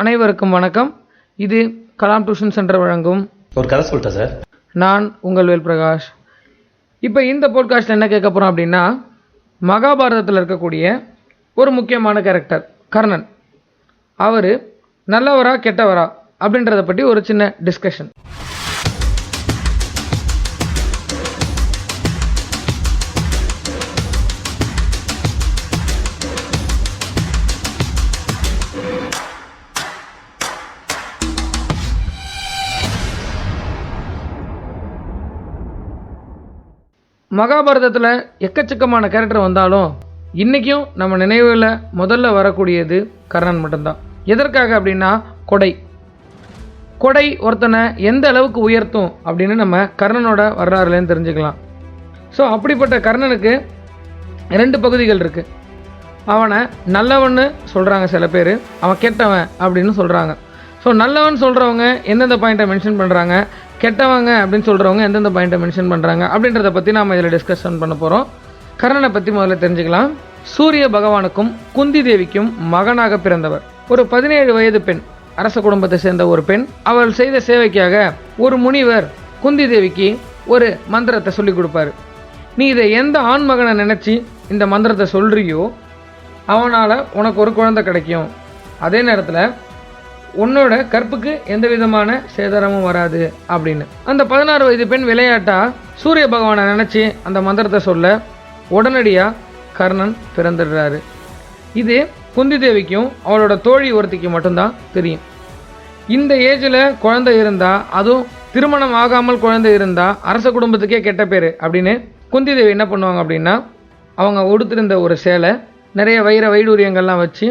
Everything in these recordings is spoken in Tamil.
அனைவருக்கும் வணக்கம். இது கலாம் டியூஷன் சென்டர் வழங்கும் ஒரு கதை சொல்லிட்டேன் சார். நான் உங்கள் வேல் பிரகாஷ் இப்போ இந்த போட்காஸ்ட்டில் என்ன கேட்க போகிறோம் அப்படின்னா மகாபாரதத்தில் இருக்கக்கூடிய ஒரு முக்கியமான கேரக்டர் கர்ணன். அவர் நல்லவரா கெட்டவரா அப்படின்றத பற்றி ஒரு சின்ன டிஸ்கஷன் மகாபாரதத்தில் எக்கச்சக்கமான கேரக்டர் வந்தாலும் இன்றைக்கும் நம்ம நினைவில் முதல்ல வரக்கூடியது கர்ணன் மட்டும்தான். எதற்காக அப்படின்னா கொடை. கொடை ஒருத்தனை எந்த அளவுக்கு உயர்த்தும் அப்படின்னு நம்ம கர்ணனோட வரலாறுலேருந்து தெரிஞ்சுக்கலாம். ஸோ அப்படிப்பட்ட கர்ணனுக்கு ரெண்டு பகுதிகள் இருக்குது அவனை நல்லவன்னு சொல்கிறாங்க சில பேர் அவன் கெட்டவன் அப்படின்னு சொல்கிறாங்க ஸோ நல்லவன் சொல்கிறவங்க எந்தெந்த பாயிண்ட்டை மென்ஷன் பண்ணுறாங்க கெட்டவங்க அப்படின்னு சொல்கிறவங்க எந்தெந்த பாயிண்ட்டை மென்ஷன் பண்ணுறாங்க அப்படின்றத பற்றி நாம் இதில் டிஸ்கஷன் பண்ண போகிறோம் கர்ணனை பற்றி முதல்ல தெரிஞ்சுக்கலாம். சூரிய பகவானுக்கும் குந்தி தேவிக்கும் மகனாக பிறந்தவர். ஒரு பதினேழு வயது பெண் அரச குடும்பத்தை சேர்ந்த ஒரு பெண். அவள் செய்த சேவைக்காக ஒரு முனிவர் குந்தி தேவிக்கு ஒரு மந்திரத்தை சொல்லி கொடுப்பாரு. நீ இதை எந்த ஆண் மகனை நினச்சி இந்த மந்திரத்தை சொல்கிறியோ அவனால் உனக்கு ஒரு குழந்தை கிடைக்கும். அதே நேரத்தில் உன்னோட கற்புக்கு எந்த விதமான சேதாரமும் வராது அப்படின்னு. அந்த பதினாறு வயது பெண் விளையாட்டா? சூரிய பகவானை நினச்சி அந்த மந்திரத்தை சொல்ல உடனடியாக கர்ணன் பிறந்துடுறாரு. இது குந்தி தேவிக்கும் அவளோட தோழி ஒருத்திக்கு மட்டும்தான் தெரியும். இந்த ஏஜில் குழந்தை இருந்தால் அதுவும் திருமணம் ஆகாமல் குழந்தை இருந்தால் அரச குடும்பத்துக்கே கெட்ட பேர் அப்படின்னு குந்தி தேவி என்ன பண்ணுவாங்க அப்படின்னா அவங்க உடுத்திருந்த ஒரு சேலை நிறைய வைர வைடூரியங்கள்லாம் வச்சு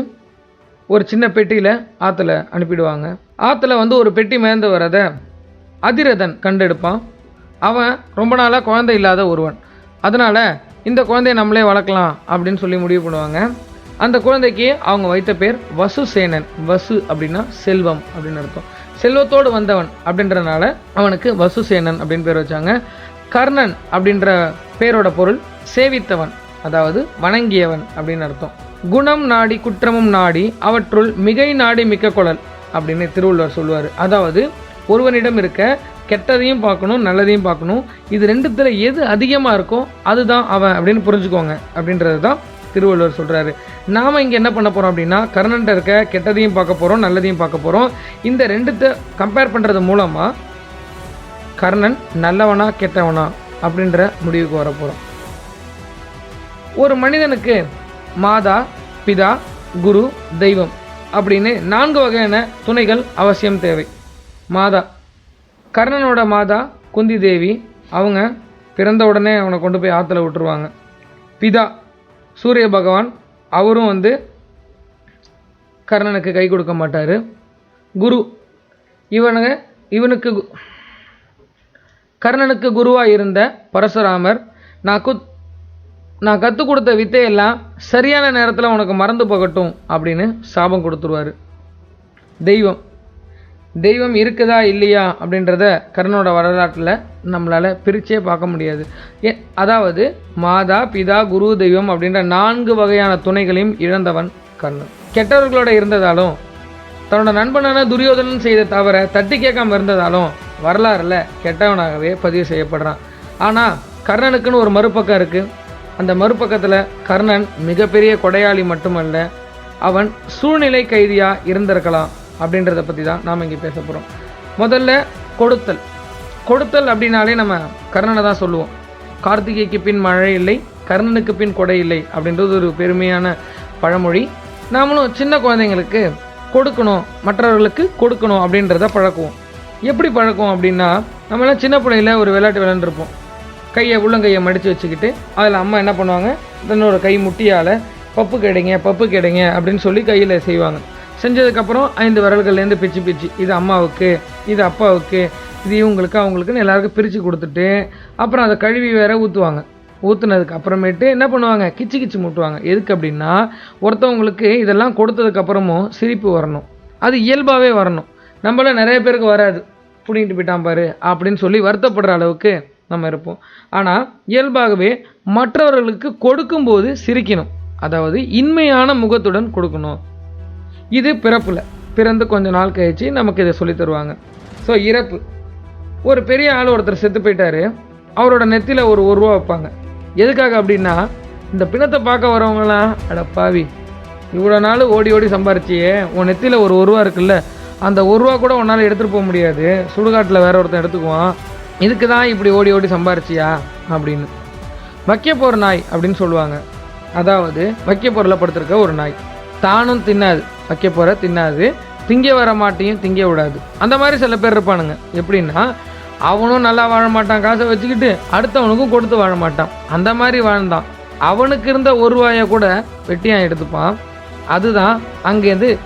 ஒரு சின்ன பெட்டியில் ஆற்றுல அனுப்பிடுவாங்க. ஆற்றுல வந்து ஒரு பெட்டி மேந்து வரதை அதிரதன் கண்டெடுப்பான். அவன் ரொம்ப நாளாக குழந்தை இல்லாத ஒருவன். அதனால் இந்த குழந்தைய நம்மளே வளர்க்கலாம் அப்படின்னு சொல்லி முடிவு பண்ணுவாங்க. அந்த குழந்தைக்கு அவங்க வைத்த பேர் வசுசேனன். வசு அப்படின்னா செல்வம் அப்படின்னு அர்த்தம். செல்வத்தோடு வந்தவன் அப்படின்றனால அவனுக்கு வசுசேனன் அப்படின்னு பேர் வச்சாங்க. கர்ணன் அப்படின்ற பேரோட பொருள் சேவித்தவன் அதாவது வணங்கியவன் அப்படின்னு அர்த்தம். குணம் நாடி குற்றமும் நாடி அவற்றுள் மிகை நாடி மிக்க குழல் அப்படின்னு திருவள்ளுவர் சொல்லுவார். அதாவது ஒருவனிடம் இருக்க கெட்டதையும் பார்க்கணும் நல்லதையும் பார்க்கணும். இது ரெண்டுத்தில் எது அதிகமாக இருக்கோ அதுதான் அவன் அப்படின்னு புரிஞ்சுக்கோங்க அப்படின்றது தான் திருவள்ளுவர் சொல்கிறாரு நாம் இங்கே என்ன பண்ண போகிறோம் அப்படின்னா கர்ணன்ட்ட இருக்க கெட்டதையும் பார்க்க போகிறோம் நல்லதையும் பார்க்க போகிறோம் இந்த ரெண்டுத்தை கம்பேர் பண்ணுறது மூலமாக கர்ணன் நல்லவனா கெட்டவனா அப்படின்ற முடிவுக்கு வர போகிறோம் ஒரு மனிதனுக்கு மாதா பிதா குரு தெய்வம் அப்படின்னு நான்கு வகையான துணைகள் அவசியம் தேவை. மாதா கர்ணனோட மாதா குந்தி தேவி அவங்க பிறந்த உடனே அவனை கொண்டு போய் ஆற்றுல விட்டுருவாங்க. பிதா சூரிய பகவான் அவரும் வந்து கர்ணனுக்கு கை கொடுக்க மாட்டார். குரு இவனுங்க இவனுக்கு கு- கர்ணனுக்கு குருவாக இருந்த பரசுராமர் நான் குத் நான் கற்றுக் கொடுத்த வித்தையெல்லாம் சரியான நேரத்தில் உனக்கு மறந்து போகட்டும் அப்படின்னு சாபம் கொடுத்துருவாரு. தெய்வம். தெய்வம் இருக்குதா இல்லையா அப்படின்றத கர்ணனோட வரலாற்றில் நம்மளால் பிரிச்சே பார்க்க முடியாது. ஏ அதாவது மாதா பிதா குரு தெய்வம் அப்படின்ற நான்கு வகையான துணைகளையும் இழந்தவன் கர்ணன். கெட்டவர்களோட இருந்ததாலும் தன்னோட நண்பனான துரியோதனன் செய்த தவிர தட்டி கேட்காம இருந்ததாலும் வரலாறில் கெட்டவனாகவே பதிவு செய்யப்படுறான். ஆனால் கர்ணனுக்குன்னு ஒரு மறுபக்கம் இருக்குது அந்த மறுபக்கத்தில் கர்ணன் மிகப்பெரிய கொடையாளி மட்டுமல்ல அவன் சூழ்நிலை கைதியாக இருந்திருக்கலாம் அப்படின்றத பற்றி தான் நாம் இங்கே பேச போகிறோம் முதல்ல கொடுத்தல். கொடுத்தல் அப்படின்னாலே நம்ம கர்ணனை தான் சொல்லுவோம். கார்த்திகைக்கு பின் மழை இல்லை கர்ணனுக்கு பின் கொடை இல்லை அப்படின்றது ஒரு பெருமையான பழமொழி. நாமளும் சின்ன குழந்தைங்களுக்கு கொடுக்கணும் மற்றவர்களுக்கு கொடுக்கணும் அப்படின்றத பழக்குவோம். எப்படி பழக்குவோம் அப்படின்னா நம்மளாம் சின்ன பிள்ளையில் ஒரு விளையாட்டு விளையாண்டுருப்போம். கையை உள்ளங்கையை மடித்து வச்சுக்கிட்டு அதில் அம்மா என்ன பண்ணுவாங்க? தன்னோட கை முட்டியால் பப்பு கிடைங்க பப்பு கிடைங்க அப்படின்னு சொல்லி கையில் செய்வாங்க. செஞ்சதுக்கப்புறம் ஐந்து விரல்கள்லேருந்து பிச்சு பிச்சு இது அம்மாவுக்கு இது அப்பாவுக்கு இது இவங்களுக்கு அவங்களுக்குன்னு எல்லாருக்கும் பிரித்து கொடுத்துட்டு அப்புறம் அதை கழுவி வேற ஊற்றுவாங்க ஊற்றுனதுக்கு அப்புறமேட்டு என்ன பண்ணுவாங்க? கிச்சு கிச்சு மூட்டுவாங்க. எதுக்கு அப்படின்னா ஒருத்தவங்களுக்கு இதெல்லாம் கொடுத்ததுக்கப்புறமும் சிரிப்பு வரணும். அது இயல்பாகவே வரணும். நம்மள நிறைய பேருக்கு வராது. பிடிங்கிட்டு போயிட்டான் பாரு அப்படின்னு சொல்லி வருத்தப்படுற அளவுக்கு நம்ம இருப்போம். ஆனால் இயல்பாகவே மற்றவர்களுக்கு கொடுக்கும்போது சிரிக்கணும். அதாவது இன்மையான முகத்துடன் கொடுக்கணும். இது பிறப்பில். பிறந்து கொஞ்ச நாள் கழிச்சு நமக்கு இதை சொல்லித் தருவாங்க. ஸோ இறப்பு. ஒரு பெரிய ஆள் ஒருத்தர் செத்து போயிட்டாரு. அவரோட நெத்தியில் ஒரு ஒரு ரூபா வைப்பாங்க. எதுக்காக அப்படின்னா இந்த பிணத்தை பார்க்க வரவங்களாம் அட பாவி இவ்வளோ நாள் ஓடி ஓடி சம்பாரிச்சியே. உன் நெத்தியில் ஒரு ஒருவா இருக்குல்ல. அந்த ஒரு ரூபா கூட உன்னால் எடுத்துகிட்டு போக முடியாது. சுடுகாட்டில் வேற ஒருத்தன் எடுத்துக்குவான். இதுக்கு தான் இப்படி ஓடி ஓடி சம்பாரிச்சியா? அப்படின்னு. வைக்க போகிற நாய் அப்படின்னு சொல்லுவாங்க. அதாவது வைக்க பொருளை படுத்திருக்க ஒரு நாய். தானும் தின்னாது. வைக்க போகிற தின்னாது. திங்க வர மாட்டையும் திங்க விடாது. அந்த மாதிரி சில பேர் இருப்பானுங்க. எப்படின்னா அவனும் நல்லா வாழ மாட்டான் காசை வச்சுக்கிட்டு அடுத்தவனுக்கும் கொடுத்து வாழ மாட்டான். அந்த மாதிரி வாழ்ந்தான். அவனுக்கு இருந்த ஒரு ரூபாயை கூட வெட்டியான் எடுத்துப்பான். அதுதான் அங்கேருந்து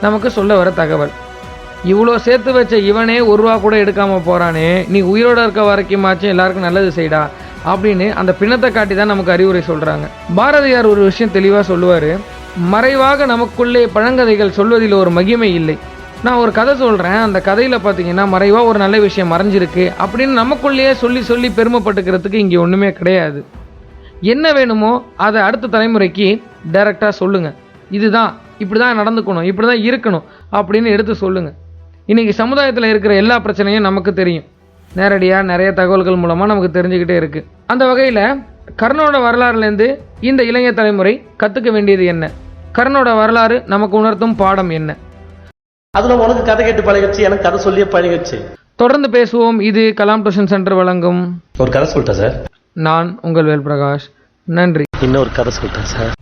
நமக்கு சொல்ல வர தகவல். இவ்வளோ சேர்த்து வச்ச இவனே ஒரு ரூபா கூட எடுக்காமல் போகிறானே நீ உயிரோட இருக்க வரைக்குமாச்சும் எல்லாருக்கும் நல்லது செய்டா அப்படின்னு அந்த பிணத்தை காட்டி தான் நமக்கு அறிவுரை சொல்கிறாங்க பாரதியார் ஒரு விஷயம் தெளிவாக சொல்லுவார். மறைவாக நமக்குள்ளே பழங்கதைகள் சொல்வதில் ஒரு மகிமை இல்லை. நான் ஒரு கதை சொல்கிறேன் அந்த கதையில் பார்த்தீங்கன்னா மறைவாக ஒரு நல்ல விஷயம் மறைஞ்சிருக்கு அப்படின்னு நமக்குள்ளேயே சொல்லி சொல்லி பெருமைப்பட்டுக்கிறதுக்கு இங்கே ஒன்றுமே கிடையாது. என்ன வேணுமோ அதை அடுத்த தலைமுறைக்கு டைரெக்டாக சொல்லுங்கள் இதுதான் இப்படி தான் நடந்துக்கணும் இப்படி தான் இருக்கணும் அப்படின்னு எடுத்து சொல்லுங்கள் இன்றைக்கி சமுதாயத்தில் இருக்கிற எல்லா பிரச்சனையும் நமக்கு தெரியும். நேரடியாக நிறைய தகவல்கள் மூலமாக நமக்கு தெரிஞ்சுக்கிட்டே இருக்குது அந்த வகையில் கர்ணனோட வரலாறுலேருந்து இந்த இளைய தலைமுறை கற்றுக்க வேண்டியது என்ன? கர்ணனோட வரலாறு நமக்கு உணர்த்தும் பாடம் என்ன? அதுல உனக்கு கதை கேட்டு பழகிடுச்சு எனக்கு கதை சொல்லியே பழகிடுச்சு. தொடர்ந்து பேசுவோம். இது கலாம் டியூஷன் சென்டர் வழங்கும். ஒரு கதை சொல்லிட்டேன் சார். நான் உங்கள் வேல்பிரகாஷ். நன்றி. இன்னொரு கதை சொல்லிட்டேன் சார்.